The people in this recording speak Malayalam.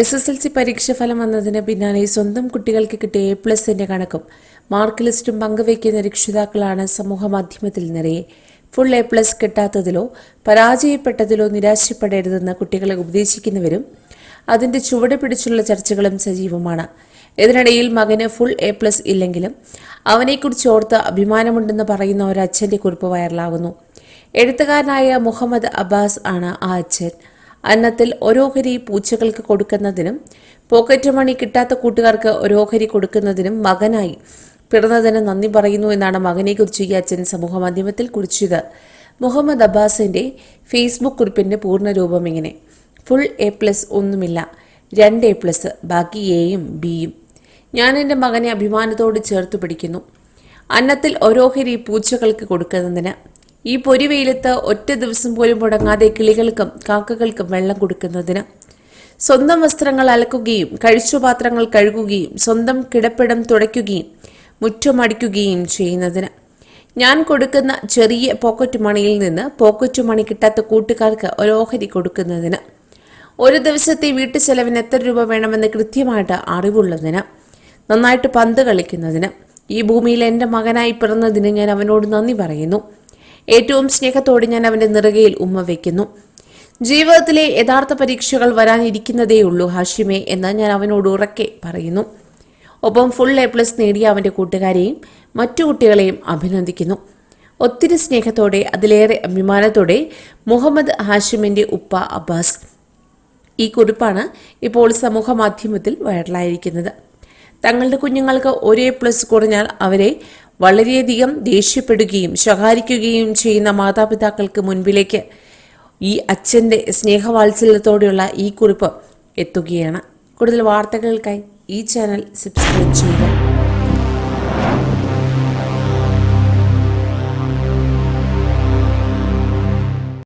എസ് എസ് എൽ സി പരീക്ഷ ഫലം വന്നതിന് പിന്നാലെ സ്വന്തം കുട്ടികൾക്ക് കിട്ടിയ എ പ്ലസിന്റെ കണക്കും. മാർക്ക് ലിസ്റ്റും പങ്കുവയ്ക്കുന്ന രക്ഷിതാക്കളാണ് സമൂഹ മാധ്യമത്തിൽ നിറയെ. ഫുൾ എ പ്ലസ് കിട്ടാത്തതിലോ പരാജയപ്പെട്ടതിലോ നിരാശപ്പെടരുതെന്ന് കുട്ടികളെ ഉപദേശിക്കുന്നവരും അതിന്റെ ചുവട് പിടിച്ചുള്ള ചർച്ചകളും സജീവമാണ്. ഇതിനിടയിൽ മകന് ഫുൾ എ പ്ലസ് ഇല്ലെങ്കിലും അവനെക്കുറിച്ച് ഓർത്ത് അഭിമാനമുണ്ടെന്ന് പറയുന്ന ഒരു അച്ഛന്റെ കുറിപ്പ് വൈറലാകുന്നു എഴുത്തുകാരനായ മുഹമ്മദ് അബ്ബാസ് ആണ് ആ അച്ഛൻ. അന്നത്തിൽ ഓരോഹരി പൂച്ചകൾക്ക് കൊടുക്കുന്നതിനും പോക്കറ്റ് മണി കിട്ടാത്ത കൂട്ടുകാർക്ക് ഓരോഹരി കൊടുക്കുന്നതിനും മകനായി പിറന്നതിന് നന്ദി പറയുന്നു എന്നാണ് മകനെ കുറിച്ച് ഈ അച്ഛൻ സമൂഹ മാധ്യമത്തിൽ കുറിച്ചത്. മുഹമ്മദ് അബ്ബാസിന്റെ ഫേസ്ബുക്ക് കുറിപ്പിന്റെ പൂർണരൂപം ഇങ്ങനെ. ഫുൾ എ പ്ലസ് ഒന്നുമില്ല. രണ്ട് എ പ്ലസ്. ബാക്കി എയും ബിയും. ഞാൻ എന്റെ മകനെ അഭിമാനത്തോട് ചേർത്ത് പിടിക്കുന്നു. അന്നത്തിൽ ഓരോഹരി പൂച്ചകൾക്ക് കൊടുക്കുന്നതിന് ഈ പൊരിവെയിലത്ത് ഒറ്റ ദിവസം പോലും മുടങ്ങാതെ കിളികൾക്കും കാക്കകൾക്കും വെള്ളം കൊടുക്കുന്നതിന്. സ്വന്തം വസ്ത്രങ്ങൾ അലക്കുകയും കഴിച്ചുപാത്രങ്ങൾ കഴുകുകയും സ്വന്തം കിടപ്പിടം തുടയ്ക്കുകയും മുറ്റമടിക്കുകയും ചെയ്യുന്നതിന്. ഞാൻ കൊടുക്കുന്ന ചെറിയ പോക്കറ്റ് മണിയിൽ നിന്ന് പോക്കറ്റ് മണി കിട്ടാത്ത കൂട്ടുകാർക്ക് ഒരു ഓഹരി കൊടുക്കുന്നതിന്. ഒരു ദിവസത്തെ വീട്ടു ചെലവിന് എത്ര രൂപ വേണമെന്ന് കൃത്യമായിട്ട് അറിവുള്ളതിന്. നന്നായിട്ട് പന്ത് കളിക്കുന്നതിന്. ഈ ഭൂമിയിൽ എന്റെ മകനായി പിറന്നതിന് ഞാൻ അവനോട് നന്ദി പറയുന്നു. ഏറ്റവും സ്നേഹത്തോടെ ഞാൻ അവന്റെ നിറകയിൽ ഉമ്മ വയ്ക്കുന്നു ജീവിതത്തിലെ യഥാർത്ഥ പരീക്ഷകൾ വരാനിരിക്കുന്നതേ ഉള്ളൂ ഹാഷിമേ എന്ന് ഞാൻ അവനോട് ഉറക്കെ പറയുന്നു. ഒപ്പം ഫുൾ എ പ്ലസ് നേടിയ അവന്റെ കൂട്ടുകാരെയും മറ്റു കുട്ടികളെയും അഭിനന്ദിക്കുന്നു. ഒത്തിരി സ്നേഹത്തോടെ അതിലേറെ അഭിമാനത്തോടെ മുഹമ്മദ് ഹാഷിമിന്റെ ഉപ്പ അബ്ബാസ്. ഈ കുറിപ്പാണ് ഇപ്പോൾ സമൂഹ മാധ്യമത്തിൽ വൈറലായിരിക്കുന്നത് തങ്ങളുടെ കുഞ്ഞുങ്ങൾക്ക് ഒരേ പ്ലസ് കുറഞ്ഞാൽ അവരെ വളരെയധികം ദേഷ്യപ്പെടുകയും ശകാരിക്കുകയും ചെയ്യുന്ന മാതാപിതാക്കൾക്ക് മുൻപിലേക്ക് ഈ അച്ഛന്റെ സ്നേഹവാത്സല്യത്തോടെയുള്ള ഈ കുറിപ്പ് എത്തുകയാണ്. കൂടുതൽ വാർത്തകൾക്കായി ഈ ചാനൽ സബ്സ്ക്രൈബ് ചെയ്യുക.